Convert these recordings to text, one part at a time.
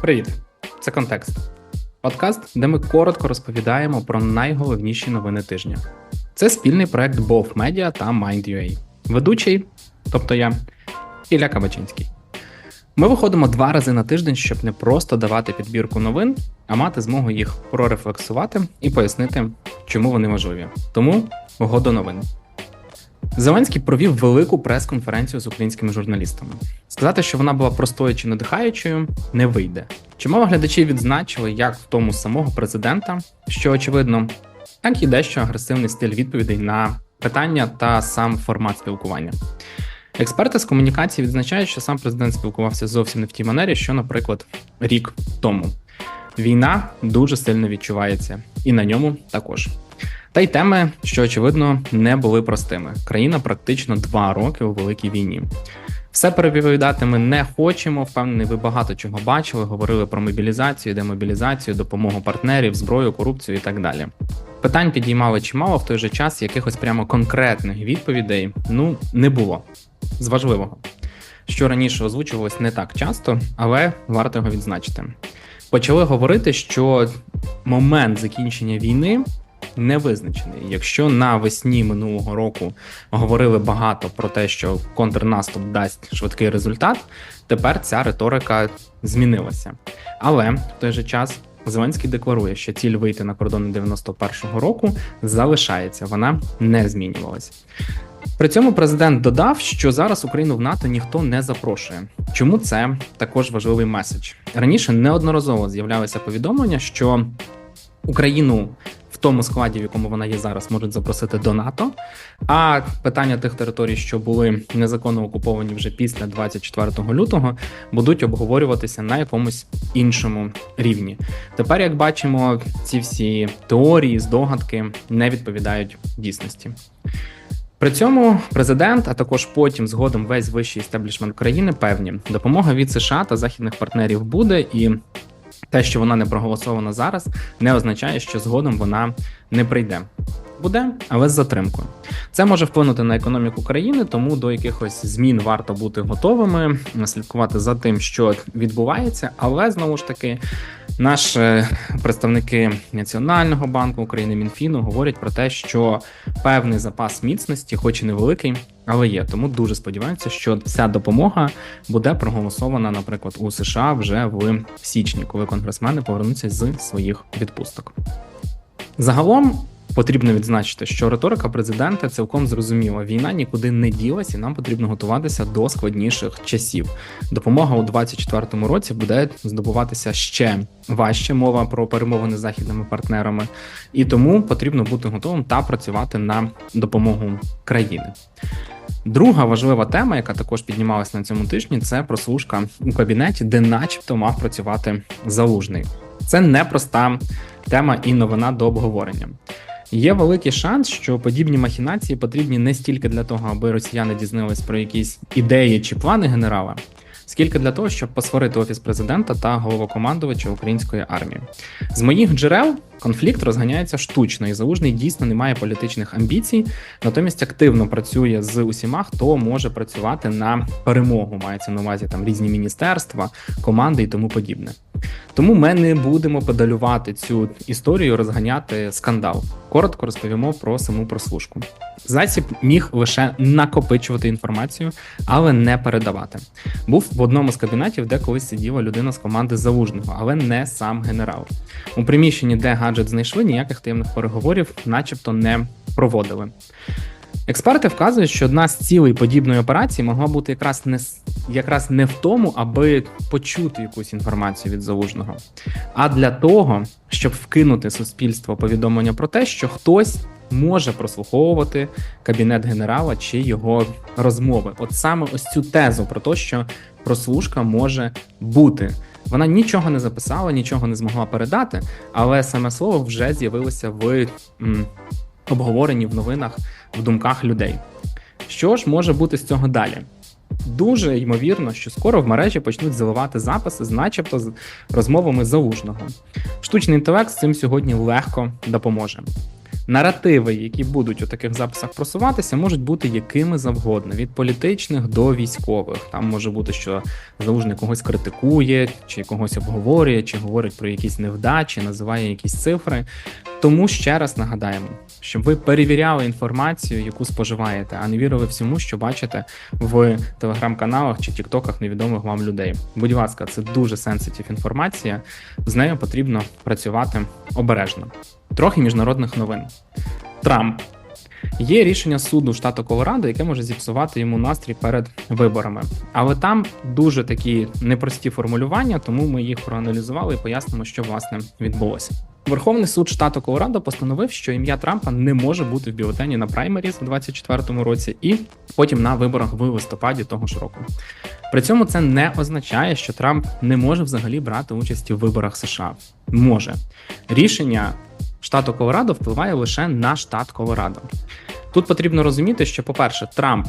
Привіт, це контекст. Подкаст, де ми коротко розповідаємо про найголовніші новини тижня. Це спільний проект BOF Media та Mind.ua. Ведучий, тобто я, Ілля Кабачинський. Ми виходимо два рази на тиждень, щоб не просто давати підбірку новин, а мати змогу їх прорефлексувати і пояснити, чому вони важливі. Тому го до новин. Зеленський провів велику прес-конференцію з українськими журналістами. Сказати, що вона була простою чи надихаючою, не вийде. Чимало глядачі відзначили, як в тому самого президента, що очевидно, так і дещо агресивний стиль відповідей на питання та сам формат спілкування. Експерти з комунікації відзначають, що сам президент спілкувався зовсім не в тій манері, що, наприклад, рік тому. Війна дуже сильно відчувається, і на ньому також. Та й теми, що очевидно не були простими. Країна практично два роки у великій війні. Все переповідати ми не хочемо. Впевнений, ви багато чого бачили. Говорили про мобілізацію, демобілізацію, допомогу партнерів, зброю, корупцію і так далі. Питань підіймали чимало в той же час, якихось прямо конкретних відповідей ну не було з важливого, що раніше озвучувалось не так часто, але варто його відзначити. Почали говорити, що момент закінчення війни не визначений. Якщо навесні минулого року говорили багато про те, що контрнаступ дасть швидкий результат, тепер ця риторика змінилася. Але в той же час Зеленський декларує, що ціль вийти на кордони 91-го року залишається, вона не змінювалася. При цьому президент додав, що зараз Україну в НАТО ніхто не запрошує. Чому це також важливий меседж? Раніше неодноразово з'являлися повідомлення, що Україну тому складі, в якому вона є зараз, можуть запросити до НАТО. А питання тих територій, що були незаконно окуповані вже після 24 лютого, будуть обговорюватися на якомусь іншому рівні. Тепер, як бачимо, ці всі теорії, здогадки не відповідають дійсності. При цьому президент, а також потім згодом весь вищий істеблішмент країни певні допомога від США та західних партнерів буде і те, що вона не проголосована зараз, не означає, що згодом вона не прийде. Буде, але з затримкою. Це може вплинути на економіку країни, тому до якихось змін варто бути готовими, слідкувати за тим, що відбувається. Але знову ж таки, наші представники Національного банку України Мінфіну говорять про те, що певний запас міцності, хоч і невеликий, але є. Тому дуже сподіваюся, що ця допомога буде проголосована, наприклад, у США вже в січні, коли конгресмени повернуться з своїх відпусток. Загалом. Потрібно відзначити, що риторика президента цілком зрозуміла. Війна нікуди не ділась, і нам потрібно готуватися до складніших часів. Допомога у 2024 році буде здобуватися ще важче. Мова про перемовини з західними партнерами, і тому потрібно бути готовим та працювати на допомогу країни. Друга важлива тема, яка також піднімалася на цьому тижні, це прослушка у кабінеті, де, начебто, мав працювати залужний. Це непроста тема і новина до обговорення. Є великий шанс, що подібні махінації потрібні не стільки для того, аби росіяни дізнались про якісь ідеї чи плани генерала, скільки для того, щоб посварити офіс президента та головокомандувача української армії. З моїх джерел конфлікт розганяється штучно, і залужний дійсно не має політичних амбіцій, натомість активно працює з усіма, хто може працювати на перемогу. Мається на увазі там різні міністерства, команди і тому подібне. Тому ми не будемо педалювати цю історію, розганяти скандал. Коротко розповімо про саму прослушку. Засіб міг лише накопичувати інформацію, але не передавати. Був в одному з кабінетів, де колись сиділа людина з команди залужного, але не сам генерал. У приміщенні, де гаджет знайшли, ніяких таємних переговорів, начебто, не проводили. Експерти вказують, що одна з цілей подібної операції могла бути якраз не якраз не в тому, аби почути якусь інформацію від залужного, а для того, щоб вкинути суспільство повідомлення про те, що хтось може прослуховувати кабінет генерала чи його розмови. От саме ось цю тезу про те, що прослушка може бути. Вона нічого не записала, нічого не змогла передати, але саме слово вже з'явилося в м, обговоренні в новинах в думках людей. Що ж може бути з цього далі? Дуже ймовірно, що скоро в мережі почнуть заливати записи, начебто з розмовами залужного. Штучний інтелект з цим сьогодні легко допоможе. Наративи, які будуть у таких записах просуватися, можуть бути якими завгодно: від політичних до військових. Там може бути, що залужний когось критикує, чи когось обговорює, чи говорить про якісь невдачі, називає якісь цифри. Тому ще раз нагадаємо, щоб ви перевіряли інформацію, яку споживаєте, а не вірили всьому, що бачите в телеграм-каналах чи тіктоках невідомих вам людей. Будь ласка, це дуже сенситив інформація. З нею потрібно працювати обережно. Трохи міжнародних новин. Трамп. Є рішення суду штату Колорадо, яке може зіпсувати йому настрій перед виборами. Але там дуже такі непрості формулювання, тому ми їх проаналізували і пояснимо, що власне відбулося. Верховний суд штату Колорадо постановив, що ім'я Трампа не може бути в бюлетені на праймеріз у 2024 році, і потім на виборах в листопаді того ж року. При цьому це не означає, що Трамп не може взагалі брати участь у виборах США. Може рішення штату Колорадо впливає лише на штат Колорадо. Тут потрібно розуміти, що, по-перше, Трамп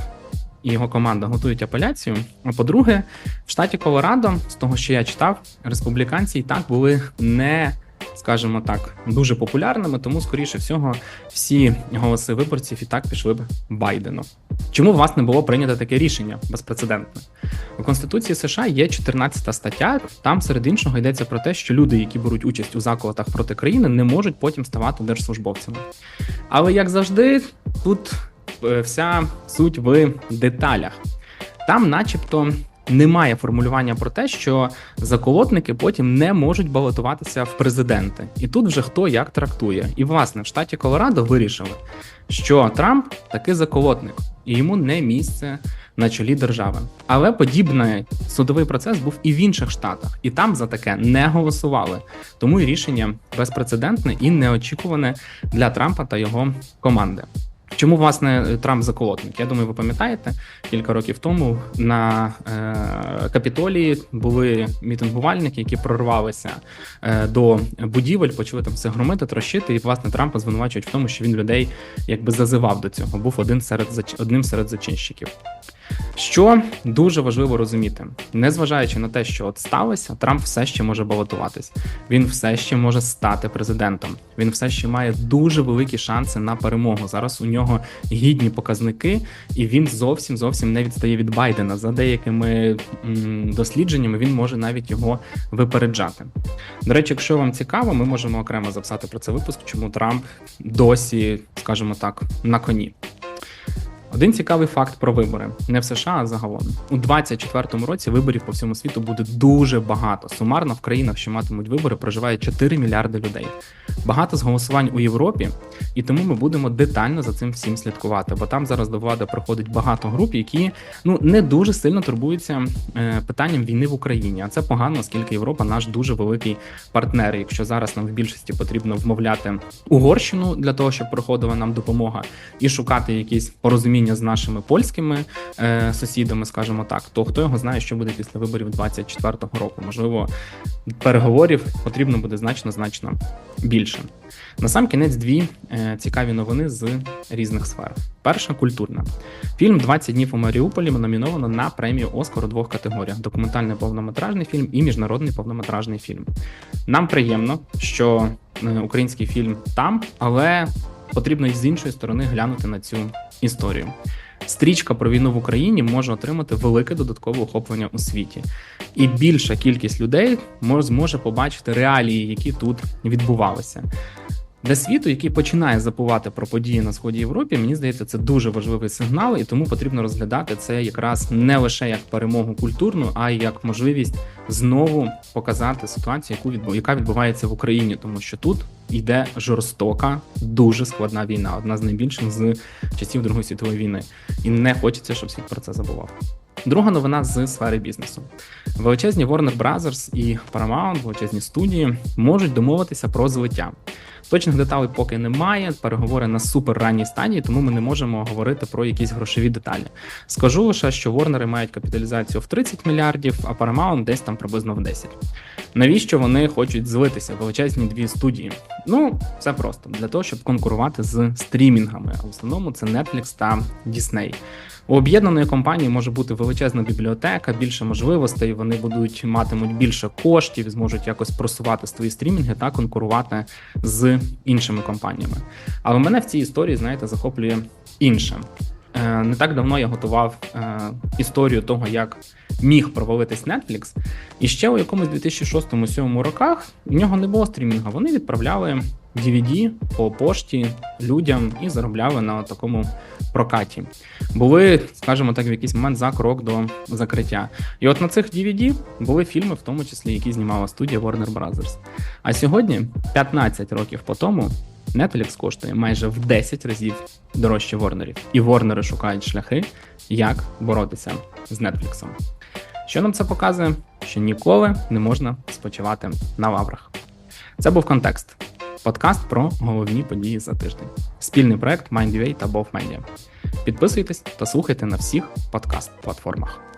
і його команда готують апеляцію. А по-друге, в штаті Колорадо, з того, що я читав, республіканці і так були не скажімо так, дуже популярними, тому, скоріше всього, всі голоси виборців і так пішли б Байдену. Чому власне було прийнято таке рішення безпрецедентне? У Конституції США є 14 стаття. Там серед іншого йдеться про те, що люди, які беруть участь у заколотах проти країни, не можуть потім ставати держслужбовцями. Але як завжди, тут е, вся суть в деталях. Там, начебто, немає формулювання про те, що заколотники потім не можуть балотуватися в президенти. І тут вже хто як трактує. І власне в штаті Колорадо вирішили, що Трамп таки заколотник, і йому не місце на чолі держави. Але подібний судовий процес був і в інших штатах, і там за таке не голосували. Тому і рішення безпрецедентне і неочікуване для Трампа та його команди. Чому власне Трамп заколотник? Я думаю, ви пам'ятаєте, кілька років тому на е, капітолії були мітингувальники, які прорвалися е, до будівель, почали там все громити, трощити, і власне Трампа звинувачують в тому, що він людей якби зазивав до цього. Був один серед одним серед зачинщиків. Що дуже важливо розуміти, незважаючи на те, що от сталося, Трамп все ще може балотуватись. Він все ще може стати президентом. Він все ще має дуже великі шанси на перемогу. Зараз у нього гідні показники, і він зовсім зовсім не відстає від Байдена. За деякими дослідженнями він може навіть його випереджати. До речі, якщо вам цікаво, ми можемо окремо записати про це випуск, чому Трамп досі, скажімо так, на коні. Один цікавий факт про вибори не в США, а загалом у 2024 році виборів по всьому світу буде дуже багато. Сумарно в країнах, що матимуть вибори, проживає 4 мільярди людей. Багато з голосувань у Європі, і тому ми будемо детально за цим всім слідкувати. Бо там зараз до влади приходить багато груп, які ну не дуже сильно турбуються е, питанням війни в Україні. А це погано, оскільки Європа наш дуже великий партнер. Якщо зараз нам в більшості потрібно вмовляти Угорщину для того, щоб проходила нам допомога, і шукати якісь порозуміння з нашими польськими е, сусідами, скажімо так, то хто його знає, що буде після виборів 24-го року? Можливо, переговорів потрібно буде значно значно більше. На сам кінець дві е, цікаві новини з різних сфер. Перша культурна фільм «20 днів у Маріуполі номіновано на премію Оскар у двох категоріях: документальний повнометражний фільм і міжнародний повнометражний фільм. Нам приємно, що е, український фільм там, але потрібно і з іншої сторони глянути на цю історію. Стрічка про війну в Україні може отримати велике додаткове охоплення у світі, і більша кількість людей зможе побачити реалії, які тут відбувалися. Для світу, який починає забувати про події на сході Європі, мені здається, це дуже важливий сигнал, і тому потрібно розглядати це якраз не лише як перемогу культурну, а й як можливість знову показати ситуацію, яку відбу... яка відбувається в Україні, тому що тут йде жорстока, дуже складна війна, одна з найбільших з часів Другої світової війни, і не хочеться, щоб світ про це забував. Друга новина з сфери бізнесу. Величезні Warner Brothers і Paramount, величезні студії можуть домовитися про злиття. Точних деталей поки немає. Переговори на супер ранній стадії, тому ми не можемо говорити про якісь грошові деталі. Скажу лише, що Ворнери мають капіталізацію в 30 мільярдів, а Paramount десь там приблизно в 10. Навіщо вони хочуть злитися величезні дві студії? Ну, все просто для того, щоб конкурувати з стрімінгами. А в основному це Netflix та Disney. У об'єднаної компанії може бути величезна бібліотека, більше можливостей. Вони будуть матимуть більше коштів, зможуть якось просувати свої стрімінги та конкурувати з іншими компаніями. Але мене в цій історії, знаєте, захоплює інше. Не так давно я готував е, історію того, як міг провалитись Netflix, і ще у якомусь 2006-2007 роках в нього не було стрімінга. Вони відправляли DVD по пошті людям і заробляли на такому прокаті. Були, скажімо так, в якийсь момент за крок до закриття. І от на цих DVD були фільми, в тому числі, які знімала студія Warner Brothers. А сьогодні, 15 років по тому, Netflix коштує майже в 10 разів дорожче Ворнерів. І Ворнери шукають шляхи, як боротися з Netflix. Що нам це показує? Що ніколи не можна спочивати на лаврах. Це був контекст. Подкаст про головні події за тиждень. Спільний проект MindUA та BOF Media. Підписуйтесь та слухайте на всіх подкаст-платформах.